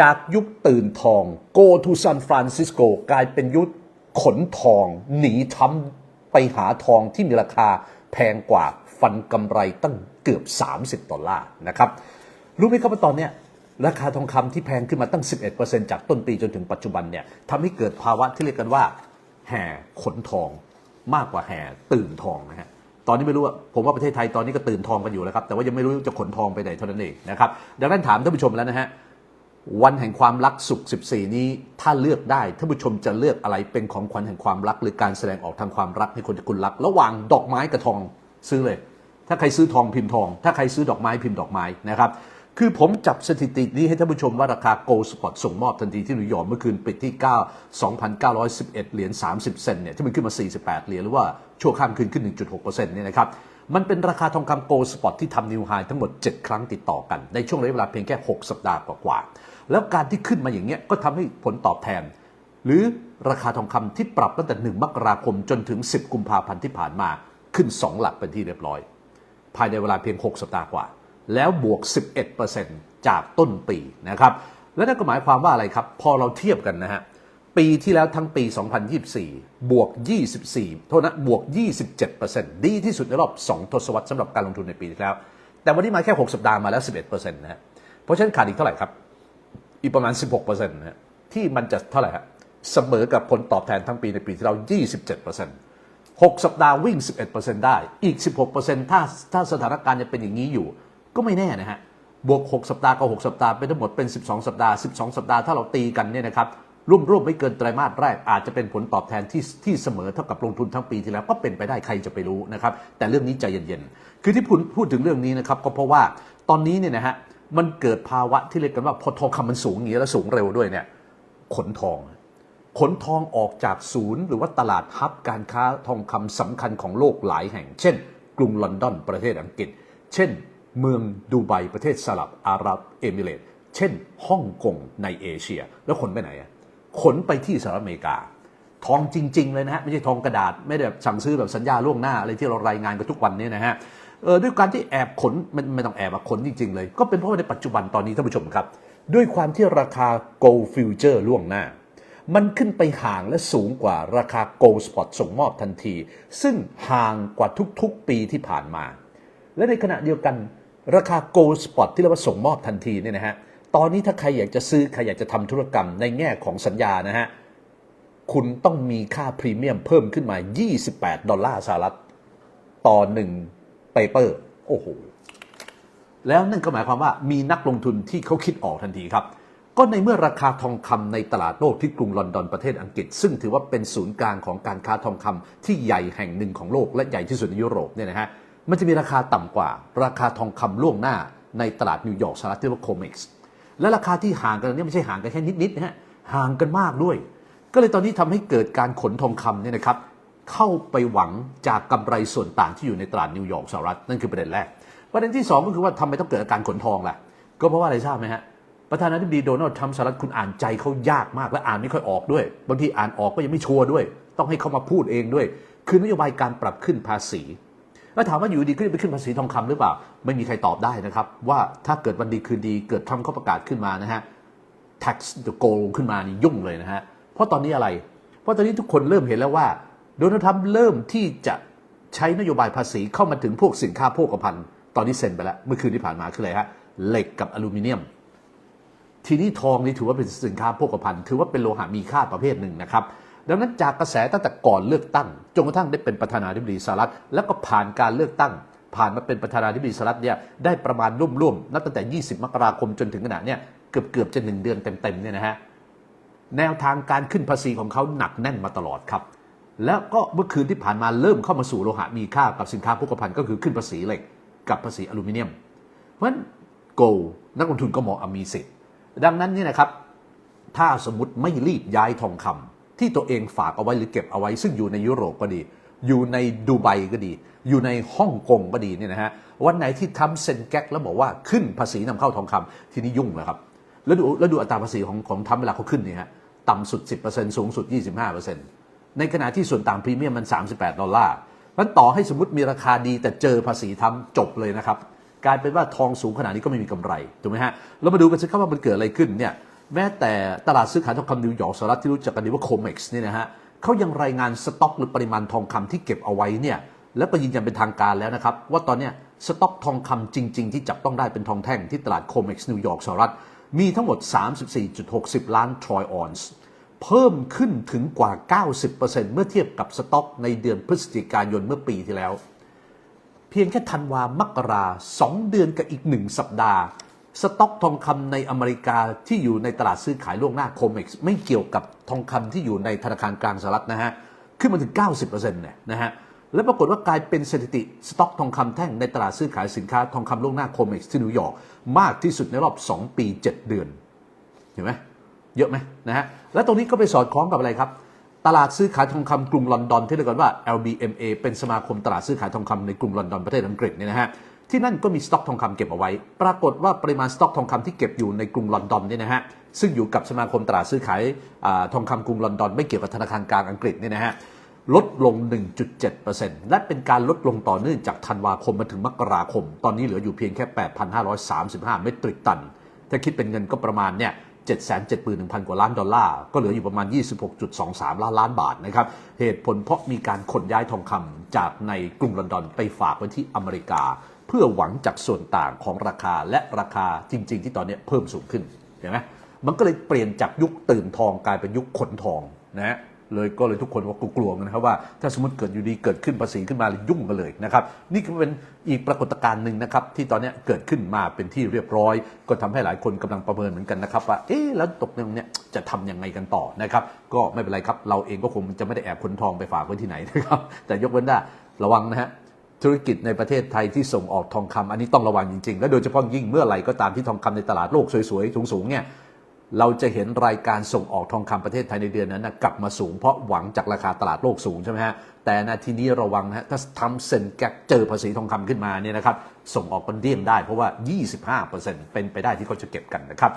จากยุคตื่นทอง go to San Francisco กลายเป็นยุคขนทอง หนีทำไปหาทองที่มีราคาแพงกว่าฟันกำไรตั้งเกือบ 30 ดอลลาร์นะครับ รู้ไหมครับว่าตอนเนี้ยราคาทองคำที่แพงขึ้นมาตั้ง 11%จากต้นปีจนถึงปัจจุบันเนี่ยทำให้เกิดภาวะที่เรียกกันว่า แห่ขนทองมากกว่าแห่ตื่นทองนะฮะตอนนี้ไม่รู้ว่าผมว่าประเทศไทยตอนนี้ก็ตื่นทองกันอยู่แล้วครับ แต่ว่ายังไม่รู้จะขนทองไปไหนเท่านั้นเองนะครับ ดังนั้นถามท่านผู้ชมแล้วนะฮะ วันแห่งความรักสุข 14 นี้ ถ้าเลือกได้ท่านผู้ชมจะเลือกอะไรเป็นของขวัญแห่งความรัก หรือการแสดงออกทางความรักให้คนที่คุณรัก ระหว่างดอกไม้กับทองซื้อเลย ถ้าใครซื้อทองพิมพ์ทอง ถ้าใครซื้อดอกไม้พิมพ์ดอกไม้นะครับคือผมจับสถิตินี้ให้ท่านผู้ชมว่าราคาโกลสปอตส่งมอบทันทีที่นิวยอร์กเมื่อคืนปิดที่ 9 2,911 เหรียญ 30 เซนต์เนี่ยที่มันขึ้นมา 48 เหรียญหรือว่าชั่วข้ามคืนขึ้น 1.6%เนี่ยนะครับ มันเป็นราคาทองคำโกลสปอตที่ทำนิวไฮทั้งหมด 7 ครั้งติดต่อกัน ในช่วงระยะเวลาเพียงแค่ 6 สัปดาห์กว่าๆแล้วการที่ขึ้นมาอย่างเงี้ยก็ทำให้ผลตอบแทน หรือราคาทองคำที่ปรับตั้งแต่ 1 มกราคมจนถึง 10 กุมภาพันธ์ที่ผ่านมาขึ้น 2 หลักเป็นที่เรียบร้อย ภายในเวลาเพียง 6 สัปดาห์กว่า แล้วบวก 11%จากต้นปีนะครับและนั่นก็หมายความว่าอะไรครับ พอเราเทียบกันนะฮะ ปีที่แล้วทั้งปี 2024 บวก 24 โทษนะ บวก 27%ดีที่สุดในรอบ 2 ทศวรรษสำหรับการลงทุนในปีที่แล้ว แต่วันนี้มาแค่ 6 สัปดาห์มาแล้ว 11%นะฮะ เพราะฉะนั้นขาดอีกเท่าไหร่ครับ อีกประมาณ 16%นะฮะ ที่มันจะเท่าไหร่ฮะ เสมอกับผลตอบแทนทั้งปีในปีที่เรา27% 6 สัปดาห์วิ่ง 11%ได้ อีก 16%ถ้าถ้าสถานการณ์ยังเป็นอย่างนี้อยู่ ก็ไม่แน่นะฮะ บวก 6 สัปดาห์กับ 6 สัปดาห์เป็นทั้งหมดเป็น 12 สัปดาห์ 12 สัปดาห์ถ้าเราตีกันเนี่ยนะครับ ร่วมร่วมๆไม่เกินไตรมาสแรกอาจจะเป็นผลตอบแทนที่ที่เสมอเท่ากับลงทุนทั้งปีที่แล้วก็เป็นไปได้ใครจะไปรู้นะครับแต่เรื่องนี้ใจเย็นๆคือที่พูดพูดถึงเรื่องนี้นะครับก็เพราะว่าตอนนี้เนี่ยนะฮะมันเกิดภาวะที่เรียกกันว่าพอทองคำมันสูงอย่างนี้แล้วสูงเร็วด้วยเนี่ยขนทอง ขนทองออกจากศูนย์ หรือว่าตลาดฮับการค้าทองคำสำคัญของโลกหลายแห่ง เช่น กรุงลอนดอนประเทศอังกฤษ เช่น เมืองดูไบประเทศสลับอาหรับเอมิเรตเช่นฮ่องกงในเอเชีย แล้วขนไปไหนอะ ขนไปที่สหรัฐอเมริกา ทองจริง ๆ เลยนะฮะ ไม่ใช่ทองกระดาษ ไม่ได้สั่งซื้อแบบสัญญาล่วงหน้าอะไรที่เรารายงานกันทุกวันนี้นะฮะเออด้วยการที่แอบขนมันไม่ต้องแอบอะขนจริง ๆ เลย ก็เป็นเพราะว่าในปัจจุบันตอนนี้ท่านผู้ชมครับ ด้วยความที่ราคา gold future ล่วงหน้า มันขึ้นไปห่างและสูงกว่าราคา gold spot ส่งมอบทันที ซึ่งห่างกว่าทุกๆ ปีที่ผ่านมา และในขณะเดียวกันราคา gold spot ที่เรียกว่าส่งมอบทันทีเนี่ยนะฮะ ตอนนี้ถ้าใครอยากจะซื้อใครอยากจะทำธุรกรรมในแง่ของสัญญานะฮะ คุณต้องมีค่าพรีเมียมเพิ่มขึ้นมา 28 ดอลลาร์สหรัฐ ต่อหนึ่งเปเปอร์ โอ้โห แล้วนั่นก็หมายความว่ามีนักลงทุนที่เขาคิดออกทันทีครับ ก็ในเมื่อราคาทองคำในตลาดโลกที่กรุงลอนดอนประเทศอังกฤษ ซึ่งถือว่าเป็นศูนย์กลางของการค้าทองคำที่ใหญ่แห่งหนึ่งของโลกและใหญ่ที่สุดในยุโรปเนี่ยนะฮะ มันจะมีราคาต่ำกว่า ราคาทองคำล่วงหน้าในตลาดนิวยอร์กสหรัฐที่ว่าโคเม็กซ์ และราคาที่ห่างกันเนี่ยไม่ใช่ห่างกันแค่นิดๆนะฮะห่างกันมากด้วย ก็เลยตอนนี้ทำให้เกิดการขนทองคำเนี่ยนะครับเข้าไปหวังจากกำไรส่วนต่างที่อยู่ในตลาดนิวยอร์กสหรัฐนั่นคือประเด็นแรกประเด็นที่ 2 ก็คือว่าทำไมต้องเกิดอาการขนทองล่ะก็เพราะว่าอะไรทราบไหมฮะประธานาธิบดีโดนัลด์ทรัมป์สหรัฐคุณอ่านใจเขายากมากและอ่านไม่ค่อยออกด้วยบางทีอ่านออกก็ยังไม่ชัวร์ด้วย ต้องให้เขามาพูดเองด้วย คือนโยบายการปรับขึ้นภาษี แล้วถามว่าอยู่ดีขึ้นไปขึ้นภาษีทองคำหรือเปล่า ไม่มีใครตอบได้นะครับ ว่าถ้าเกิดวันดีคืนดีเกิดทรัมป์เขาประกาศขึ้นมานะฮะ tax the goal ขึ้นมานี่ยุ่งเลยนะฮะ เพราะตอนนี้อะไร เพราะตอนนี้ทุกคนเริ่มเห็นแล้วว่าโดนัลด์ทรัมป์เริ่มที่จะใช้นโยบายภาษีเข้ามาถึงพวกสินค้าโภคภัณฑ์ตอนนี้เซ็นไปแล้ว เมื่อคืนที่ผ่านมาคืออะไรฮะเหล็กกับอลูมิเนียม ทีนี้ทองนี่ถือว่าเป็นสินค้าโภคภัณฑ์ถือว่าเป็นโลหะมีค่าประเภทหนึ่งนะครับ ดังนั้นจากกระแสตั้งแต่ก่อนเลือกตั้งจนกระทั่งได้เป็นประธานาธิบดีสหรัฐ แล้วก็ผ่านการเลือกตั้ง ผ่านมาเป็นประธานาธิบดีสหรัฐเนี่ยได้ประมาณร่วมๆนับตั้งแต่ 20 มกราคมจนถึงขณะเนี่ยเกือบเกือบๆจะหนึ่งเดือนเต็มๆเนี่ยนะฮะแนวทางการขึ้นภาษีของเขาหนักแน่นมาตลอดครับ แล้วก็เมื่อคืนที่ผ่านมาเริ่มเข้ามาสู่โลหะมีค่ากับสินค้าโภคภัณฑ์ก็คือขึ้นภาษีเหล็กกับภาษีอลูมิเนียม เพราะฉะนั้นโกลนักลงทุนก็มองอมีสิทธิ์ดังนั้นเนี่ยนะครับถ้าสมมติไม่รีบย้ายทองคำ ที่ตัวเองฝากเอาไว้หรือเก็บเอาไว้ ซึ่งอยู่ในยุโรปก็ดี อยู่ในดูไบก็ดี อยู่ในฮ่องกงก็ดีเนี่ยนะฮะวันไหนที่ทำเซ็นแก๊กแล้วบอกว่าขึ้นภาษีนำเข้าทองคำทีนี้ยุ่งเลยครับแล้วดูแล้วดูอัตราภาษีของของทำเวลาเขาขึ้นเนี่ยฮะต่ำสุด 10%สูงสุด 25%ในขณะที่ส่วนต่างพรีเมียมมัน 38 ดอลลาร์เพราะฉะนั้นต่อให้สมมติมีราคาดีแต่เจอภาษีทำจบเลยนะครับกลายเป็นว่าทองสูงขนาดนี้ก็ไม่มีกำไรถูกไหมฮะเรามาดูกันสิครับว่ามันเกิดอะไรขึ้นเนี่ย แม้แต่ตลาดซื้อขายทองคำนิวยอร์กสหรัฐที่รู้จักกันดีว่าโคเม็กซ์นี่นะฮะเขายังรายงานสต็อกหรือปริมาณทองคำที่เก็บเอาไว้เนี่ยแล้วก็ยืนยันเป็นทางการแล้วนะครับ ว่าตอนนี้สต็อกทองคำจริง ๆ ที่จับต้องได้เป็นทองแท่งที่ตลาดโคเม็กซ์นิวยอร์กสหรัฐมีทั้งหมด 34.60 ล้านทรอยออนซ์เพิ่มขึ้นถึงกว่า 90%เมื่อเทียบกับสต็อกในเดือนพฤศจิกายนเมื่อปีที่แล้ว เพียงแค่ธันวามกราสองเดือนกับอีกหนึ่งสัปดาห์ สต็อกทองคำในอเมริกาที่อยู่ในตลาดซื้อขายล่วงหน้าโคเม็กซ์ไม่เกี่ยวกับทองคำที่อยู่ในธนาคารกลางสหรัฐนะฮะขึ้นมาถึง 90%เนี่ยนะฮะและปรากฏว่ากลายเป็นสถิติสต็อกทองคำแท่งในตลาดซื้อขายสินค้าทองคำล่วงหน้าโคเม็กซ์ที่นิวยอร์กมากที่สุดในรอบ 2 ปี 7 เดือน เห็นไหมเยอะไหมนะฮะและตรงนี้ก็ไปสอดคล้องกับอะไรครับ ตลาดซื้อขายทองคำกรุงลอนดอนที่เรียกกันว่า LBMA เป็นสมาคมตลาดซื้อขายทองคำในกรุงลอนดอนประเทศอังกฤษเนี่ยนะฮะ ที่นั่นก็มีสต็อกทองคำเก็บเอาไว้ ปรากฏว่าปริมาณสต็อกทองคำที่เก็บอยู่ในกรุงลอนดอนเนี่ยนะฮะ ซึ่งอยู่กับสมาคมตลาดซื้อขายอทองคำกรุงลอนดอน ไม่เกี่ยวกับธนาคารกลางอังกฤษเนี่ยนะฮะ ลดลง 1.7%และเป็นการลดลงต่อเนื่องจากธันวาคมมาถึงมกราคม ตอนนี้เหลืออยู่เพียงแค่ 8,535 เมตริกตัน ถ้าคิดเป็นเงินก็ประมาณเนี่ย771,000 กว่าล้านดอลลาร์ ก็เหลืออยู่ประมาณ 26.23 ล้านล้านบาทนะครับ เหตุผลเพราะมีการขนย้ายทองคำจากในกรุงลอนดอนไปฝากไว้ที่อเมริกา เพื่อหวังจากส่วนต่างของราคาและราคาจริง ๆ ที่ตอนนี้เพิ่มสูงขึ้นเห็นไหมมันก็เลยเปลี่ยนจากยุคตื่นทองกลายเป็นยุคขนทองนะฮะเลยก็เลยทุกคนว่ากลัวๆกันนะครับว่าถ้าสมมติเกิดอยู่ดีเกิดขึ้นภาษีขึ้นมาเลยยุ่งกันเลยนะครับนี่ก็เป็นอีกปรากฏการณ์หนึ่งนะครับที่ตอนนี้เกิดขึ้นมาเป็นที่เรียบร้อย ก็ทำให้หลายคนกำลังประเมินเหมือนกันนะครับว่าเอ๊ะแล้วตกลงเนี่ยจะทำยังไงกันต่อนะครับก็ไม่เป็นไรครับเราเองก็คงจะไม่ได้แอบขนทองไปฝากไว้ที่ไหนนะครับแต่ยกเว้นว่าระวังนะฮะ ธุรกิจในประเทศไทยที่ส่งออกทองคำอันนี้ต้องระวังจริงๆ และโดยเฉพาะยิ่งเมื่อไหร่ก็ตามที่ทองคำในตลาดโลกสวยๆสูงๆเนี่ยเราจะเห็นรายการส่งออกทองคำประเทศไทยในเดือนนั้นนะกลับมาสูงเพราะหวังจากราคาตลาดโลกสูงใช่ไหมฮะแต่นาทีนี้ระวังนะฮะถ้าทำเซ็นแก๊กเจอภาษีทองคำขึ้นมาเนี่ยนะครับส่งออกมันเดี่ยงได้เพราะว่า 25%เป็นไปได้ที่เขาจะเก็บกันนะครับ